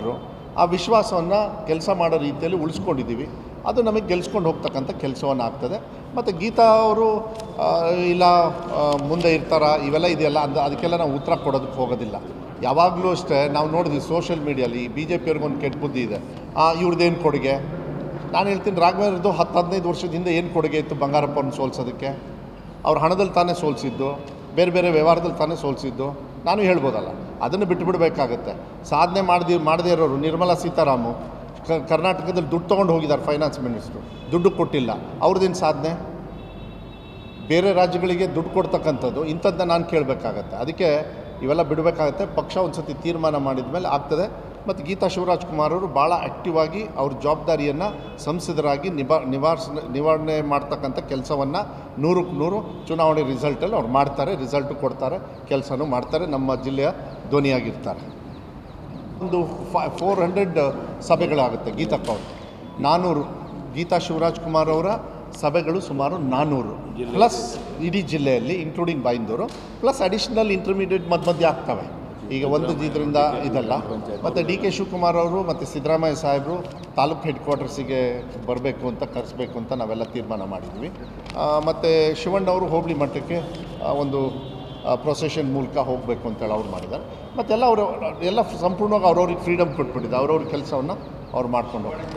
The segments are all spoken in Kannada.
ಕೊಟ್ಟರು ಆ ವಿಶ್ವಾಸವನ್ನು ಕೆಲಸ ಮಾಡೋ ರೀತಿಯಲ್ಲಿ ಉಳಿಸ್ಕೊಂಡಿದ್ದೀವಿ. ಅದು ನಮಗೆ ಗೆಲ್ಸ್ಕೊಂಡು ಹೋಗ್ತಕ್ಕಂಥ ಕೆಲಸವನ್ನು ಆಗ್ತದೆ ಮತ್ತು ಗೀತಾ ಅವರು ಇಲ್ಲ ಮುಂದೆ ಇರ್ತಾರ, ಇವೆಲ್ಲ ಇದೆಯಲ್ಲ, ಅಂದ, ಅದಕ್ಕೆಲ್ಲ ನಾವು ಉತ್ತರ ಕೊಡೋದಕ್ಕೆ ಹೋಗೋದಿಲ್ಲ. ಯಾವಾಗಲೂ ಅಷ್ಟೇ, ನಾವು ನೋಡಿದ್ವಿ ಸೋಷಿಯಲ್ ಮೀಡಿಯಲ್ಲಿ ಬಿ ಜೆ ಪಿಯವ್ರಿಗೊಂದು ಕೆಟ್ಟ ಬುದ್ಧಿ ಇದೆ. ಇವ್ರದ್ದೇನು ಕೊಡುಗೆ? ನಾನು ಹೇಳ್ತೀನಿ ರಾಘವೇಂದ್ರದ್ದು ಹತ್ತು, ಹದಿನೈದು ವರ್ಷದ ಹಿಂದೆ ಏನು ಕೊಡುಗೆ ಇತ್ತು ಬಂಗಾರಪ್ಪನ ಸೋಲ್ಸೋದಕ್ಕೆ? ಅವ್ರ ಹಣದಲ್ಲಿ ತಾನೇ ಸೋಲ್ಸಿದ್ದು, ಬೇರೆ ಬೇರೆ ವ್ಯವಹಾರದಲ್ಲಿ ತಾನೇ ಸೋಲಿಸಿದ್ದು? ನಾನು ಹೇಳ್ಬೋದಲ್ಲ. ಅದನ್ನು ಬಿಟ್ಟು ಬಿಡಬೇಕಾಗತ್ತೆ ಸಾಧನೆ ಮಾಡದಿ, ಮಾಡದೇ ಇರೋರು ನಿರ್ಮಲಾ ಸೀತಾರಾಮು ಕರ್ನಾಟಕದಲ್ಲಿ ದುಡ್ಡು ತೊಗೊಂಡು ಹೋಗಿದ್ದಾರೆ ಫೈನಾನ್ಸ್ ಮಿನಿಸ್ಟ್ರು ದುಡ್ಡು ಕೊಟ್ಟಿಲ್ಲ. ಅವ್ರದ್ದೇನು ಸಾಧನೆ? ಬೇರೆ ರಾಜ್ಯಗಳಿಗೆ ದುಡ್ಡು ಕೊಡ್ತಕ್ಕಂಥದ್ದು. ಇಂಥದ್ದನ್ನ ನಾನು ಕೇಳಬೇಕಾಗತ್ತೆ. ಅದಕ್ಕೆ ಇವೆಲ್ಲ ಬಿಡಬೇಕಾಗತ್ತೆ. ಪಕ್ಷ ಒಂದು ಸತಿ ತೀರ್ಮಾನ ಮಾಡಿದ ಮೇಲೆ ಆಗ್ತದೆ. ಮತ್ತು ಗೀತಾ ಶಿವರಾಜ್ ಕುಮಾರ್ ಅವರು ಭಾಳ ಆ್ಯಕ್ಟಿವ್ ಆಗಿ ಅವ್ರ ಜವಾಬ್ದಾರಿಯನ್ನು ಸಂಸದರಾಗಿ ನಿಭಾ ನಿವಾರಿಸ ನಿವಾರಣೆ ಮಾಡ್ತಕ್ಕಂಥ ಕೆಲಸವನ್ನು ನೂರಕ್ಕೆ ನೂರು ಚುನಾವಣೆ ರಿಸಲ್ಟಲ್ಲಿ ಅವ್ರು ಮಾಡ್ತಾರೆ ರಿಸಲ್ಟು ಕೊಡ್ತಾರೆ ಕೆಲಸನೂ ಮಾಡ್ತಾರೆ ನಮ್ಮ ಜಿಲ್ಲೆಯ ಧ್ವನಿಯಾಗಿರ್ತಾರೆ. ಒಂದು ಫೈ ಫೋರ್ ಹಂಡ್ರೆಡ್ ಸಭೆಗಳಾಗುತ್ತೆ ಗೀತಕ್ಕ ಅವರು ನಾನ್ನೂರು ಗೀತಾ ಶಿವರಾಜ್ ಕುಮಾರ್ ಅವರ ಸಭೆಗಳು ಸುಮಾರು ನಾನ್ನೂರು ಪ್ಲಸ್ ಇಡೀ ಜಿಲ್ಲೆಯಲ್ಲಿ including Byndoor plus additional intermediate ಮಧ್ಯ ಮಧ್ಯೆ ಆಗ್ತವೆ. ಈಗ ಒಂದು ಇದರಿಂದ ಇದಲ್ಲ. ಮತ್ತು ಡಿ ಕೆ ಶಿವಕುಮಾರ್ ಅವರು ಮತ್ತು ಸಿದ್ದರಾಮಯ್ಯ ಸಾಹೇಬರು ತಾಲೂಕು ಹೆಡ್ ಕ್ವಾರ್ಟರ್ಸಿಗೆ ಬರಬೇಕು ಅಂತ ಕರೆಸಬೇಕು ಅಂತ ನಾವೆಲ್ಲ ತೀರ್ಮಾನ ಮಾಡಿದ್ವಿ. ಮತ್ತು ಶಿವಣ್ಣವರು ಹೋಬಳಿ ಮಟ್ಟಕ್ಕೆ ಒಂದು ಪ್ರೊಸೆಷನ್ ಮೂಲಕ ಹೋಗಬೇಕು ಅಂತೇಳಿ ಅವ್ರು ಮಾಡಿದ್ದಾರೆ. ಮತ್ತೆಲ್ಲ ಅವರು, ಎಲ್ಲ ಸಂಪೂರ್ಣವಾಗಿ ಅವ್ರವ್ರಿಗೆ ಫ್ರೀಡಮ್ ಕೊಟ್ಬಿಟ್ಟಿದೆ. ಅವ್ರವ್ರ ಕೆಲಸವನ್ನು ಅವ್ರು ಮಾಡ್ಕೊಂಡು ಹೋಗ್ತಾರೆ.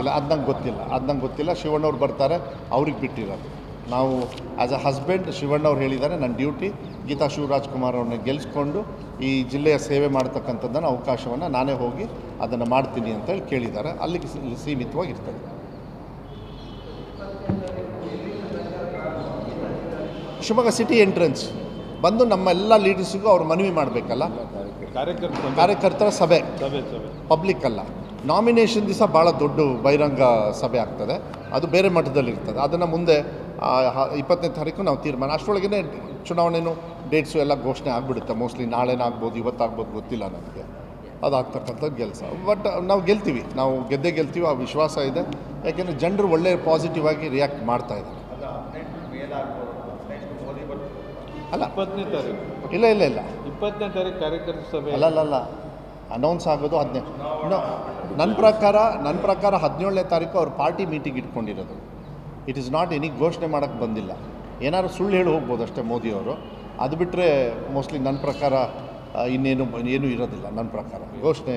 ಇಲ್ಲ, ಅದು ನಂಗೆ ಗೊತ್ತಿಲ್ಲ. ಅದು ನಂಗೆ ಗೊತ್ತಿಲ್ಲ. ಶಿವಣ್ಣವ್ರು ಬರ್ತಾರೆ. ಅವ್ರಿಗೆ ಬಿಟ್ಟಿರೋದು. ನಾವು ಆ್ಯಸ್ ಅ ಹಸ್ಬೆಂಡ್ ಶಿವಣ್ಣವ್ರು ಹೇಳಿದ್ದಾರೆ ನನ್ನ ಡ್ಯೂಟಿ ಗೀತಾ ಶಿವರಾಜ್ಕುಮಾರ್ ಅವ್ರನ್ನ ಗೆಲ್ಲಿಸ್ಕೊಂಡು ಈ ಜಿಲ್ಲೆಯ ಸೇವೆ ಮಾಡ್ತಕ್ಕಂಥದ್ದನ್ನು ಅವಕಾಶವನ್ನು ನಾನೇ ಹೋಗಿ ಅದನ್ನು ಮಾಡ್ತೀನಿ ಅಂತೇಳಿ ಕೇಳಿದ್ದಾರೆ. ಅಲ್ಲಿಗೆ ಸೀಮಿತವಾಗಿರ್ತದೆ. ಶಿವಮೊಗ್ಗ ಸಿಟಿ ಎಂಟ್ರೆನ್ಸ್ ಬಂದು ನಮ್ಮ ಎಲ್ಲ ಲೀಡರ್ಸಿಗೂ ಅವ್ರು ಮನವಿ ಮಾಡಬೇಕಲ್ಲ? ಕಾರ್ಯಕರ್ತರ. ಸಭೆ. ಪಬ್ಲಿಕ್ ಅಲ್ಲ. ನಾಮಿನೇಷನ್ ದಿವಸ ಭಾಳ ದೊಡ್ಡ ಬಹಿರಂಗ ಸಭೆ ಆಗ್ತದೆ. ಅದು ಬೇರೆ ಮಟ್ಟದಲ್ಲಿ ಇರ್ತದೆ ಅದನ್ನು ಮುಂದೆ ಇಪ್ಪತ್ತನೇ ತಾರೀಕು ನಾವು ತೀರ್ಮಾನ. ಅಷ್ಟರೊಳಗೇ ಚುನಾವಣೆನೂ ಡೇಟ್ಸು ಎಲ್ಲ ಘೋಷಣೆ ಆಗಿಬಿಡುತ್ತೆ. ಮೋಸ್ಟ್ಲಿ ನಾಳೆನಾಗ್ಬೋದು ಇವತ್ತಾಗ್ಬೋದು ಗೊತ್ತಿಲ್ಲ ನನಗೆ. ಅದಾಗ್ತಕ್ಕಂಥ ಕೆಲಸ. ಬಟ್ ನಾವು ಗೆಲ್ತೀವಿ. ನಾವು ಗೆದ್ದೇ ಗೆಲ್ತೀವಿ. ಆ ವಿಶ್ವಾಸ ಇದೆ. ಯಾಕೆಂದರೆ ಜನರು ಒಳ್ಳೆ ಪಾಸಿಟಿವ್ ಆಗಿ ರಿಯಾಕ್ಟ್ ಮಾಡ್ತಾ ಇದ್ದಾರೆ. ಅಲ್ಲ. ಇಪ್ಪತ್ತನೇ ತಾರೀಕು. ಇಲ್ಲ ಇಲ್ಲ ಇಲ್ಲ. ಇಪ್ಪತ್ತನೇ ತಾರೀಕು ಕಾರ್ಯಕರ್ತ ಸಭೆ. ಅಲ್ಲ ಅಲ್ಲ ಅಲ್ಲ ಅನೌನ್ಸ್ ಆಗೋದು ಹದಿನೈದು ನನ್ನ ಪ್ರಕಾರ ನನ್ನ ಪ್ರಕಾರ ಹದಿನೇಳನೇ ತಾರೀಕು ಅವ್ರು ಪಾರ್ಟಿ ಮೀಟಿಂಗ್ ಇಟ್ಕೊಂಡಿರೋದು. ಇಟ್ ಇಸ್ ನಾಟ್ ಎನಿ ಘೋಷಣೆ ಮಾಡೋಕ್ಕೆ ಬಂದಿಲ್ಲ. ಏನಾದ್ರು ಸುಳ್ಳು ಹೇಳಿ ಹೋಗ್ಬೋದು ಅಷ್ಟೇ ಮೋದಿಯವರು. ಅದು ಬಿಟ್ಟರೆ ಮೋಸ್ಟ್ಲಿ ನನ್ನ ಪ್ರಕಾರ ಇನ್ನೇನು, ಏನೂ ಇರೋದಿಲ್ಲ ನನ್ನ ಪ್ರಕಾರ. ಘೋಷಣೆ